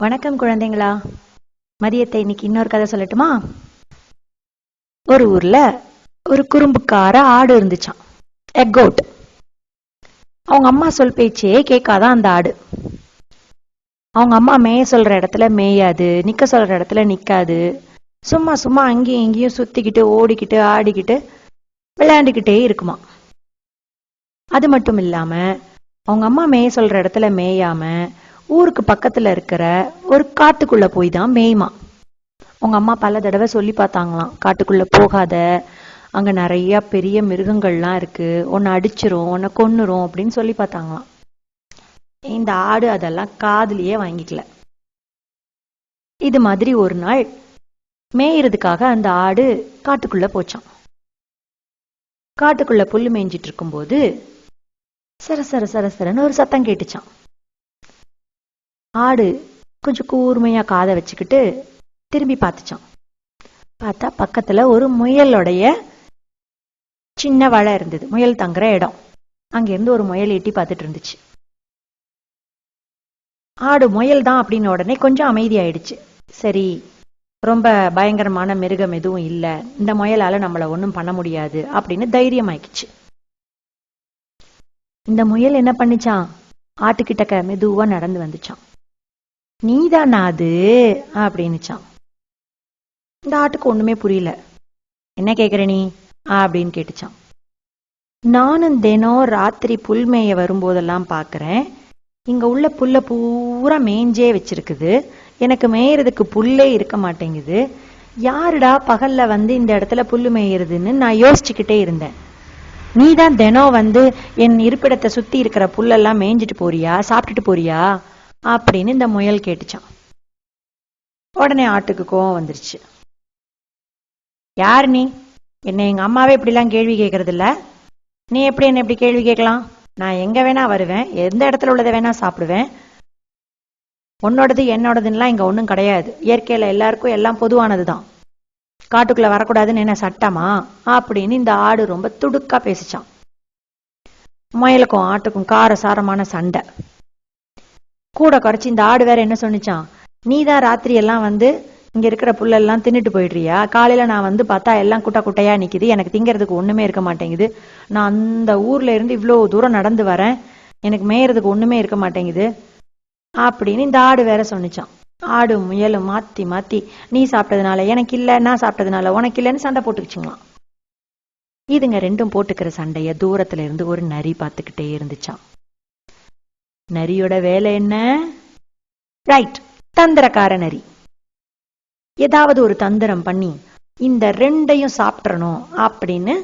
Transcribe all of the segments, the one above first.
வணக்கம் குழந்தைங்களா. மதியத்தை இன்னைக்கு இன்னொரு கதை சொல்லட்டுமா? ஒரு ஊர்ல ஒரு குறும்புக்கார ஆடு இருந்துச்சான் எக்கோட் அவங்க அம்மா சொல் பேச்சே கேட்காதான் அந்த ஆடு. அவங்க அம்மா மேய சொல்ற இடத்துல மேயாது நிக்க சொல்ற இடத்துல நிக்காது. சும்மா சும்மா அங்கேயும் இங்கேயும் சுத்திக்கிட்டு ஓடிக்கிட்டு ஆடிக்கிட்டு விளையாண்டுக்கிட்டே இருக்குமா அது மட்டும் இல்லாம அவங்க அம்மா மேய சொல்ற இடத்துல மேயாம ஊருக்கு பக்கத்துல இருக்கிற ஒரு காட்டுக்குள்ள போய் தான் மேய்மா. உங்க அம்மா பல தடவை சொல்லி பார்த்தாங்களாம் காட்டுக்குள்ள போகாத அங்க நிறைய பெரிய மிருகங்கள்லாம் இருக்கு உன்னை அடிச்சிரும் உன்னை கொன்னுரும் அப்படின்னு சொல்லி பார்த்தாங்களாம். இந்த ஆடு அதெல்லாம் காதுலேயே வாங்கிக்கல. இது மாதிரி ஒரு நாள் மேயறதுக்காக அந்த ஆடு காட்டுக்குள்ள போச்சான் காட்டுக்குள்ள புல்லு மேய்ஞ்சிட்டு இருக்கும்போது சர சர சர சரன்னு ஒரு சத்தம் கேட்டுச்சான் ஆடு கொஞ்சம் கூர்மையா காதை வச்சுக்கிட்டு திரும்பி பார்த்துச்சான் பார்த்தா பக்கத்துல ஒரு முயலுடைய சின்ன வலை இருந்தது. முயல் தங்குற இடம். அங்கிருந்து ஒரு முயல் எட்டி பார்த்துட்டு இருந்துச்சு. ஆடு முயல் தான் அப்படின்னு உடனே கொஞ்சம் அமைதியாயிடுச்சு சரி ரொம்ப பயங்கரமான மிருகம் எதுவும் இல்லை. இந்த முயலால நம்மள ஒன்றும் பண்ண முடியாது அப்படின்னு தைரியமாயிடுச்சு இந்த முயல் என்ன பண்ணிச்சான் ஆட்டுக்கிட்டக்க மெதுவா நடந்து வந்துச்சான் நீதானா அது அப்படின்னுச்சான் இந்த ஆட்டுக்கு ஒண்ணுமே புரியல. என்ன கேக்குற நீ? அப்படின்னு கேட்டுச்சான் நானும் தினம் ராத்திரி புல் மேய வரும்போதெல்லாம் பாக்குறேன். இங்க உள்ள புல்ல பூரா மேஞ்சே வச்சிருக்குது. எனக்கு மேயறதுக்கு புல்லே இருக்க மாட்டேங்குது. யாருடா பகல்ல வந்து இந்த இடத்துல புல்லு மேயறதுன்னு நான் யோசிச்சுக்கிட்டே இருந்தேன். நீ தான் தினம் வந்து என் இருப்பிடத்தை சுத்தி இருக்கிற புல்லெல்லாம் மேய்ஞ்சிட்டு போறியா? சாப்பிட்டுட்டு போறியா? அப்படின்னு இந்த முயல் கேட்டுச்சான். உடனே ஆட்டுக்கு கோவம் வந்துருச்சு. யார் நீ? என்னை எங்க அம்மாவே இப்படிலாம் கேள்வி கேட்கறது இல்ல நீ எப்படி என்ன இப்படி கேள்வி கேட்கலாம்? நான் எங்க வேணா வருவேன். எந்த இடத்துல உள்ளதை வேணா சாப்பிடுவேன். உன்னோடது என்னோடதுன்னெலாம் இங்க ஒன்றும் கிடையாது. இயற்கையில எல்லாருக்கும் எல்லாம் பொதுவானதுதான். காட்டுக்குள்ள வரக்கூடாதுன்னு என்ன சட்டமா? அப்படின்னு இந்த ஆடு ரொம்ப துடுக்கா பேசிச்சான். முயலுக்கும் ஆட்டுக்கும் காரசாரமான சண்டை. கூட குறைச்சி இந்த ஆடு வேற என்ன சொன்னிச்சான்? நீ தான் ராத்திரி எல்லாம் வந்து இங்க இருக்கிற புல்லெல்லாம் தின்னுட்டு போயிடுறியா? காலையில நான் வந்து பார்த்தா எல்லாம் குட்டா குட்டையா நிக்குது. எனக்கு திங்கிறதுக்கு ஒண்ணுமே இருக்க மாட்டேங்குது. நான் அந்த ஊர்ல இருந்து இவ்வளோ தூரம் நடந்து வரேன். எனக்கு மேயறதுக்கு ஒண்ணுமே இருக்க மாட்டேங்குது. அப்படின்னு இந்த ஆடு வேற சொன்னிச்சான். ஆடு முயலும் மாத்தி மாத்தி நீ சாப்பிட்டதுனால எனக்கு இல்ல நான் சாப்பிட்டதுனால உனக்கு இல்லைன்னு சண்டை போட்டுக்கிச்சுங்களாம். இதுங்க ரெண்டும் போட்டுக்கிற சண்டைய தூரத்துல இருந்து ஒரு நரி பார்த்துக்கிட்டே இருந்துச்சான் நரியோட வேலை என்ன? ரைட் தந்திரக்கார நரி. ஏதாவது ஒரு தந்திரம் பண்ணி இந்த ரெண்டையும் சாப்பிட்றணும் அப்படின்னு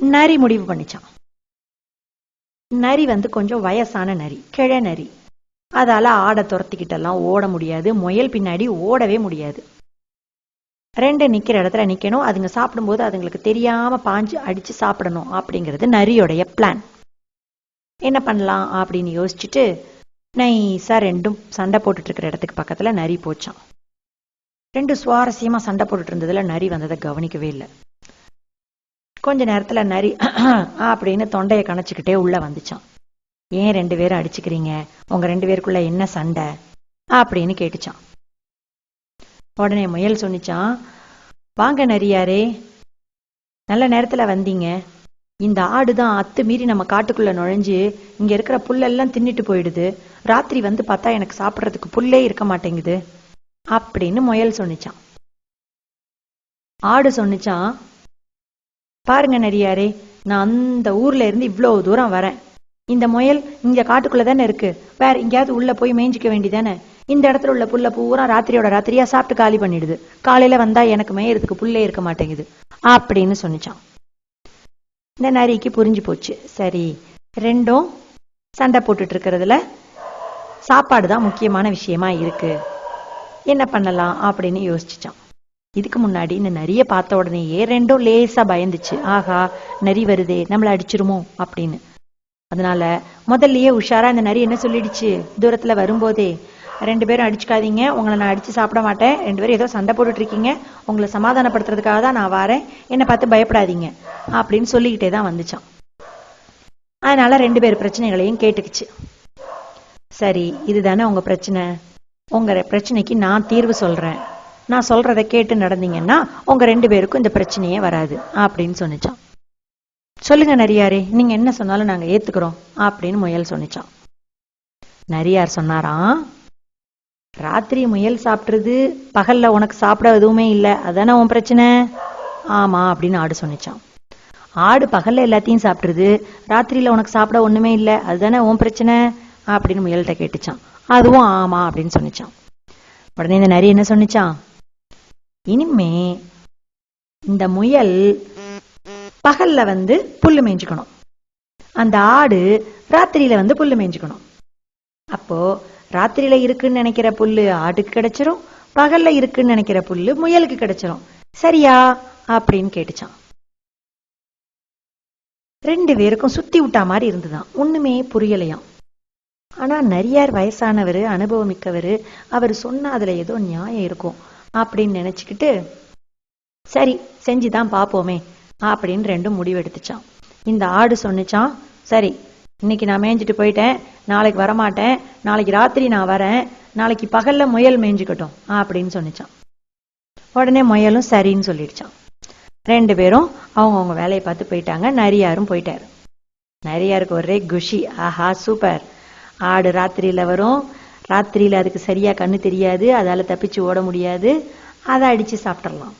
நரி முடிவு பண்ணிச்சான். நரி வந்து கொஞ்சம் வயசான நரி கிழ நரி. அதால ஆடை துரத்திக்கிட்டெல்லாம் ஓட முடியாது முயல் பின்னாடி ஓடவே முடியாது. ரெண்டு நிக்கிற இடத்துல நிக்கணும் அதுங்க சாப்பிடும்போது அதுங்களுக்கு தெரியாம பாஞ்சு அடிச்சு சாப்பிடணும் அப்படிங்கிறது நரியோடைய பிளான் என்ன பண்ணலாம் அப்படின்னு யோசிச்சுட்டு நைஸா ரெண்டும் சண்டை போட்டுட்டு இருக்கிற இடத்துக்கு பக்கத்துல நரி போச்சான் ரெண்டு சுவாரஸ்யமா சண்டை போட்டுட்டு இருந்ததுல நரி வந்ததை கவனிக்கவே இல்லை. கொஞ்ச நேரத்துல நரி அப்படின்னு தொண்டையை கணச்சுக்கிட்டே உள்ள வந்துச்சான் ஏன் ரெண்டு பேரும் அடிச்சுக்கிறீங்க? உங்க ரெண்டு பேருக்குள்ள என்ன சண்டை? அப்படின்னு கேட்டுச்சான் உடனே முயல் சொன்னிச்சான் வாங்க நரியாரே நல்ல நேரத்துல வந்தீங்க. இந்த ஆடு தான் அத்து மீறி நம்ம காட்டுக்குள்ள நுழைஞ்சு இங்க இருக்கிற புல்லெல்லாம் தின்னுட்டு போயிடுது. ராத்திரி வந்து பார்த்தா எனக்கு சாப்பிட்றதுக்கு புல்லே இருக்க மாட்டேங்குது. அப்படின்னு முயல் சொன்னிச்சான். ஆடு சொன்னிச்சான் பாருங்க நரியாரே நான் அந்த ஊர்ல இருந்து இவ்வளவு தூரம் வரேன். இந்த முயல் இங்க காட்டுக்குள்ள தானே இருக்கு. வேற எங்கேயாவது உள்ள போய் மேய்ஞ்சிக்க வேண்டிதானே இந்த இடத்துல உள்ள புல்ல பூரா ராத்திரியோட ராத்திரியா சாப்பிட்டு காலி பண்ணிடுது. காலையில வந்தா எனக்கு மேயறதுக்கு புல்லே இருக்க மாட்டேங்குது. அப்படின்னு சொன்னிச்சான். இந்த நரிக்கு புரிஞ்சு போச்சு. சரி ரெண்டும் சண்டை போட்டுட்டு இருக்கிறதுல சாப்பாடு தான் முக்கியமான விஷயமா இருக்கு. என்ன பண்ணலாம் அப்படின்னு யோசிச்சுச்சான் இதுக்கு முன்னாடி இந்த நரிய பார்த்த உடனேயே ரெண்டும் லேசா பயந்துச்சு. ஆகா நரி வருதே நம்மளை அடிச்சிருமோ அப்படின்னு. அதனால முதல்லயே உஷாரா இந்த நரி என்ன சொல்லிடுச்சு? தூரத்துல வரும்போதே ரெண்டு பேரும் அடிச்சுக்காதீங்க. உங்களை நான் அடிச்சு சாப்பிட மாட்டேன். ரெண்டு பேரும் ஏதோ சண்டை போட்டுட்டு இருக்கீங்க உங்களை சமாதானப்படுத்துறதுக்காக தான் நான் வாரேன். என்னை பார்த்து பயப்படாதீங்க. அப்படின்னு சொல்லிக்கிட்டே தான் வந்துச்சான். அதனால ரெண்டு பேர் பிரச்சனைகளையும் கேட்டுக்குச்சு. சரி இதுதானே உங்க பிரச்சனை? உங்க பிரச்சனைக்கு நான் தீர்வு சொல்றேன். நான் சொல்றதை கேட்டு நடந்தீங்கன்னா உங்க ரெண்டு பேருக்கும் இந்த பிரச்சனையே வராது அப்படின்னு சொன்னிச்சான். சொல்லுங்க நரியாரே நீங்க என்ன சொன்னாலும் நாங்க ஏத்துக்கிறோம் அப்படின்னு முயல் சொன்னிச்சான். நரியார் சொன்னாராம் ராத்திரி முயல் சாப்பிட்றது பகல்ல உனக்கு சாப்பிட எதுவுமே இல்லை அதானே உன் பிரச்சனை? ஆமா அப்படின்னு ஆடு சொன்னிச்சான். ஆடு பகல்ல எல்லாத்தையும் சாப்பிட்றது ராத்திரியில உனக்கு சாப்பிட ஒண்ணுமே இல்லை அதுதானே உன் பிரச்சனை? அப்படின்னு முயல்கிட்ட கேட்டுச்சான். அதுவும் ஆமா அப்படின்னு சொன்னிச்சான். உடனே இந்த நரி என்ன சொன்னிச்சான்? இனிமே இந்த முயல் பகல்ல வந்து புல்லு மேய்ஞ்சுக்கணும். அந்த ஆடு ராத்திரியில வந்து புல்லு மேய்ஞ்சுக்கணும். அப்போ ராத்திரியில இருக்குன்னு நினைக்கிற புல்லு ஆட்டுக்கு கிடைச்சிரும் பகல்ல இருக்குன்னு நினைக்கிற புல்லு முயலுக்கு கிடைச்சிரும். சரியா? அப்படின்னு கேட்டுச்சான். ரெண்டு பேருக்கும் சுத்தி விட்டா மாதிரி இருந்துதான். ஒண்ணுமே புரியலையாம். ஆனா நரியார் வயசானவர் அனுபவமிக்கவர் அவர் சொன்ன அதுல ஏதோ நியாயம் இருக்கும் அப்படின்னு நினைச்சுக்கிட்டு சரி செஞ்சுதான் பாப்போமே அப்படின்னு ரெண்டும் முடிவெடுத்துச்சான் இந்த ஆடு சொன்னிச்சான் சரி இன்னைக்கு நான் மேய்ஞ்சிட்டு போயிட்டேன். நாளைக்கு வரமாட்டேன். நாளைக்கு ராத்திரி நான் வரேன். நாளைக்கு பகல்ல முயல் மேய்ஞ்சிக்கட்டும் அப்படின்னு சொன்னிச்சான். உடனே முயலும் சரின்னு சொல்லிடுச்சான். ரெண்டு பேரும் அவங்கவுங்க வேலையை பார்த்து போயிட்டாங்க. நரியாரும் போயிட்டாரு. நரியாருக்கு ஒரே குஷி. ஆஹா சூப்பர். ஆடு ராத்திரியில வரும். ராத்திரியில அதுக்கு சரியா கண்ணு தெரியாது. அதால தப்பிச்சு ஓட முடியாது. அதை அடிச்சு சாப்பிட்றலாம்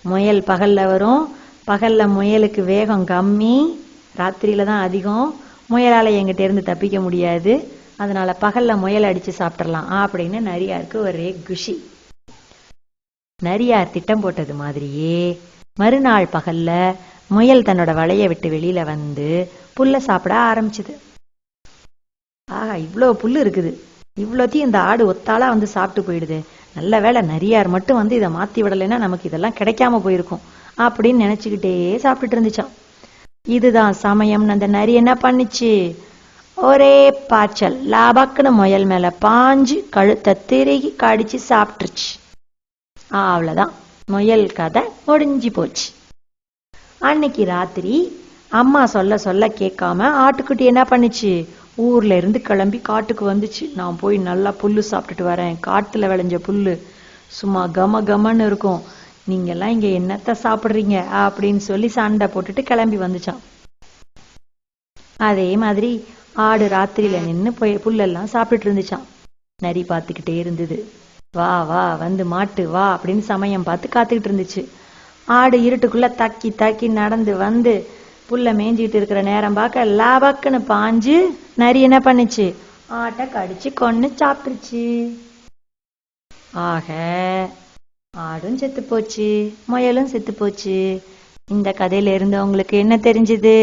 முயல் பகல்ல வரும். பகல்ல முயலுக்கு வேகம் கம்மி. ராத்திரியில தான் அதிகம். முயலால எங்கிட்ட இருந்து தப்பிக்க முடியாது. அதனால பகல்ல முயல் அடிச்சு சாப்பிட்றலாம் அப்படின்னு நரியாருக்கு ஒரே குஷி. நரியார் திட்டம் போட்டது மாதிரியே மறுநாள் பகல்ல முயல் தன்னோட வலையை விட்டு வெளியில வந்து புல்ல சாப்பிட ஆரம்பிச்சுது. ஆஹா இவ்வளோ புல்லு இருக்குது. இவ்வளோத்தையும் இந்த ஆடு ஒத்தாளா வந்து சாப்பிட்டு போயிடுது. நல்ல வேளை நரியார் மட்டும் வந்து இதை மாத்தி விடலைன்னா நமக்கு இதெல்லாம் கிடைக்காம போயிருக்கும். அப்படின்னு நினைச்சுக்கிட்டே சாப்பிட்டுட்டு இருந்துச்சான் இதுதான் சமயம்னு அந்த நரி என்ன பண்ணுச்சு? ஒரே பாய்ச்சல். லாபக்குன்னு முயல் மேல பாஞ்சு கழுத்தை திருகி கடிச்சு சாப்பிட்டுருச்சு. அவ்வளவுதான். முயல் கதை முடிஞ்சு போச்சு. அன்னைக்கு ராத்திரி அம்மா சொல்ல சொல்ல கேட்காம ஆட்டுக்குட்டி என்ன பண்ணுச்சு? ஊர்ல இருந்து கிளம்பி காட்டுக்கு வந்துச்சு. நான் போய் நல்லா புல்லு சாப்பிட்டுட்டு வரேன். காட்டுல விளைஞ்ச புல்லு சும்மா கம கமன்னு இருக்கும். நீங்க எல்லாம் இங்க என்னத்த சாப்பிடுறீங்க? அப்படின்னு சொல்லி சண்டை போட்டுட்டு கிளம்பி வந்துச்சான். அதே மாதிரி ஆடு ராத்திரியில நின்னு போய் புல்லெல்லாம் சாப்பிட்டுட்டு இருந்துச்சான். நரி பார்த்துக்கிட்டே இருந்தது. வா வா வந்து மாட்டு வா அப்படின்னு சமயம் பார்த்து காத்துக்கிட்டு இருந்துச்சு. ஆடு இருட்டுக்குள்ள தக்கி தக்கி நடந்து வந்து புல்ல மேய்ஞ்சிட்டு இருக்கிற நேரம் பார்க்க லாபக்குன்னு பாஞ்சு நரி என்ன பண்ணுச்சு? ஆட்டை கடிச்சு கொன்னு சாப்பிட்டுருச்சு. ஆக ஆடும் செத்து போச்சு முயலும் செத்து போச்சு. இந்த கதையில இருந்து உங்களுக்கு என்ன தெரிஞ்சது?